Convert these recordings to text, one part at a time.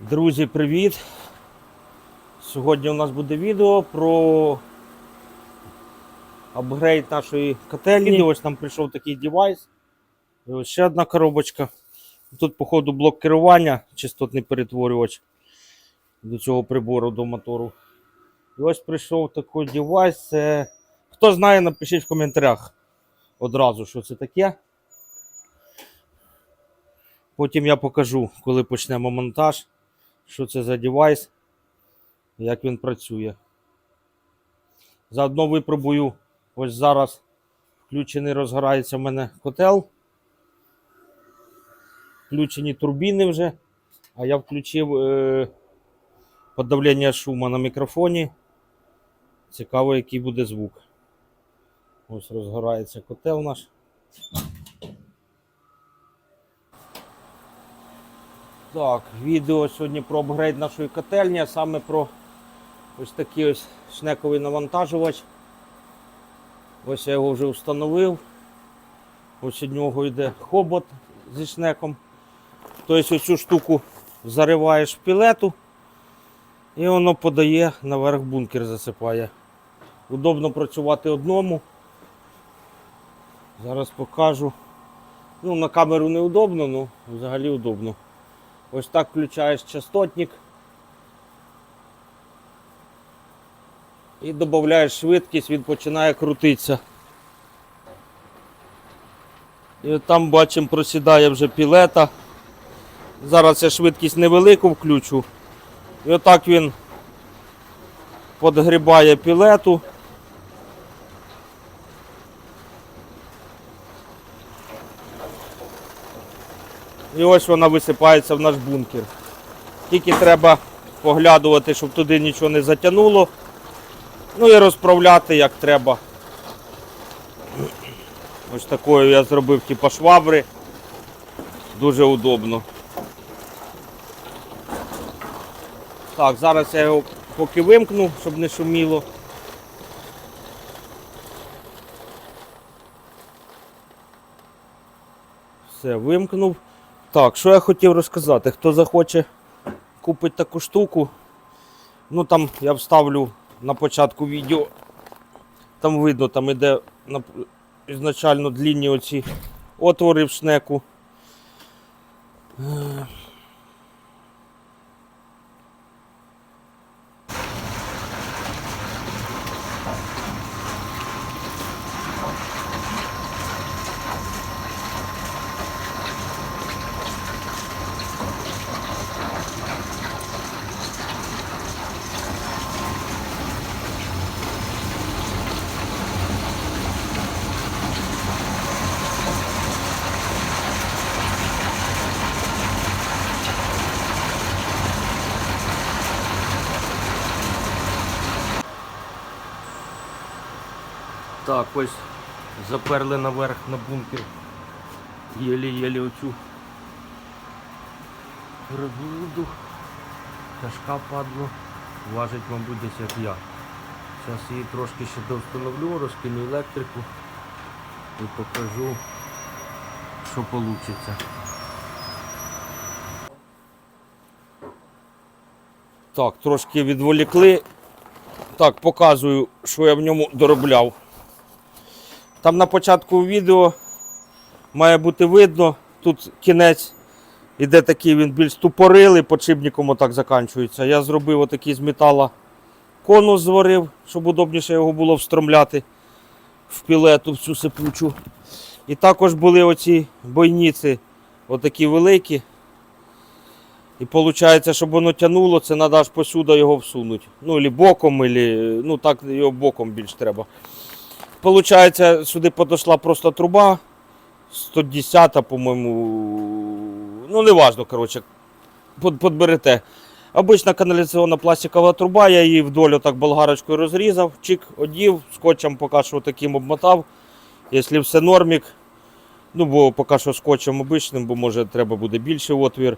Друзі, привіт! Сьогодні у нас буде відео про апгрейд нашої котельні. Ось нам прийшов такий девайс. І ось ще одна коробочка. Тут, походу, блок керування, частотний перетворювач до цього прибору, до мотору. І ось прийшов такий девайс. Це... Хто знає, напишіть в коментарях одразу, що це таке. Потім я покажу, коли почнемо монтаж, що це за девайс, як він працює. Заодно випробую, ось зараз включений розгорається в мене котел. Включені турбіни вже, а я включив е, подавлення шуму на мікрофоні. Цікаво, який буде звук. Ось розгорається котел наш. Так, відео сьогодні про апгрейд нашої котельні, а саме про ось такий ось шнековий навантажувач. Ось я його вже встановив. Ось від нього йде хобот зі шнеком. Тобто оцю штуку зариваєш в пілету і воно подає наверх бункер засипає. Удобно працювати одному. Зараз покажу. Ну, на камеру неудобно, ну взагалі удобно. Ось так включаєш частотник і додаєш швидкість, він починає крутитися. І от там бачимо, просідає вже пілета. Зараз я швидкість невелику включу. І отак він подгрібає пілету. І ось вона висипається в наш бункер. Тільки треба поглядувати, щоб туди нічого не затягнуло. Ну і розправляти як треба. Ось такою я зробив типа швабри. Дуже удобно. Так, зараз я його поки вимкну, щоб не шуміло. Все, вимкнув. Так, що я хотів розказати? Хто захоче купити таку штуку, ну там я вставлю на початку відео. Там видно, там іде на- ізначально длінні оці отвори в шнеку. Так, ось заперли наверх на бункер. Єлі-єлі оцю перебуду. Тяжка падло. Важить, мабуть, десь як я. Зараз її трошки ще довстановлю, розкину електрику і покажу, що вийде. Так, трошки відволікли. Так, показую, що я в ньому доробляв. Там на початку відео має бути видно, тут кінець іде такий, він більш тупорилий, подшипником отак заканчується. Я зробив отакий з метала конус зварив, щоб удобніше його було встромляти в пілету, в цю сипучу. І також були оці бойниці, отакі великі. І виходить, щоб воно тягнуло, це треба аж посюди його всунути. Ну, або боком, або, ну так його боком більш треба. Получається, сюди подошла просто труба 110, по-моєму. Ну, не важно, коротше, под- подберете. Обична каналізаційна пластикова труба, я її вдоль отак болгарочкою розрізав, чик, одів, скотчем поки що таким обмотав. Якщо все нормік, ну бо поки що скотчем обичним, бо може треба буде більший отвір.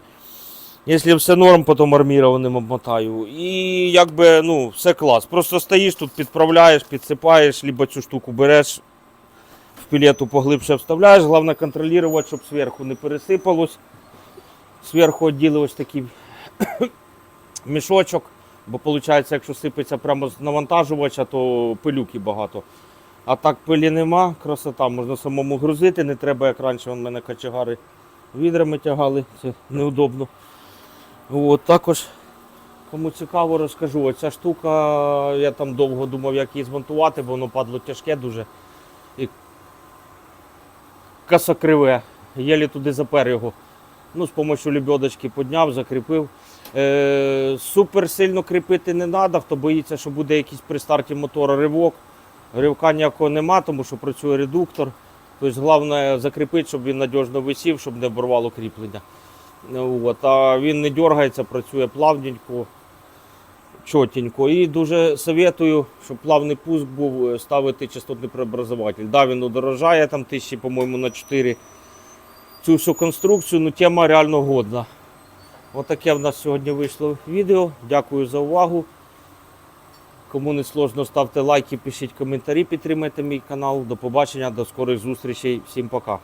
Якщо все норм, потім армірованим обмотаю. І якби ну, все клас. Просто стоїш тут, підправляєш, підсипаєш, либо цю штуку береш, в пілету поглибше вставляєш. Головне контролювати, щоб зверху не пересипалось. Зверху відділи ось такі мішочок, бо виходить, якщо сипеться прямо з навантажувача, то пилюки багато. А так пилі нема, красота, можна самому грузити, не треба, як раніше, вон мене качегари відрами тягали, це неудобно. От, також, кому цікаво, розкажу. Оця штука, я там довго думав, як її змонтувати, бо воно падло тяжке дуже. І косокриве. Єлі туди запер його. Ну, з допомогою лебедочки підняв, закріпив. Е, супер сильно кріпити не треба, хто боїться, що буде якийсь при старті мотора ривок. Ривка ніякого нема, тому що працює редуктор. Тобто головне закріпити, щоб він надіжно висів, щоб не оборвало кріплення. Ну, От. А він не дергається, працює плавненько, чотенько. І дуже советую, щоб плавний пуск був, е, ставити частотний преобразователь. Да, він удорожає там тисячі, по-моєму, на 4 цю всю конструкцію, ну тема реально годна. Отаке в нас сьогодні вийшло відео. Дякую за увагу. Кому не сложно, ставте лайки, пишіть коментарі, підтримайте мій канал. До побачення, до скорих зустрічей. Всім пока.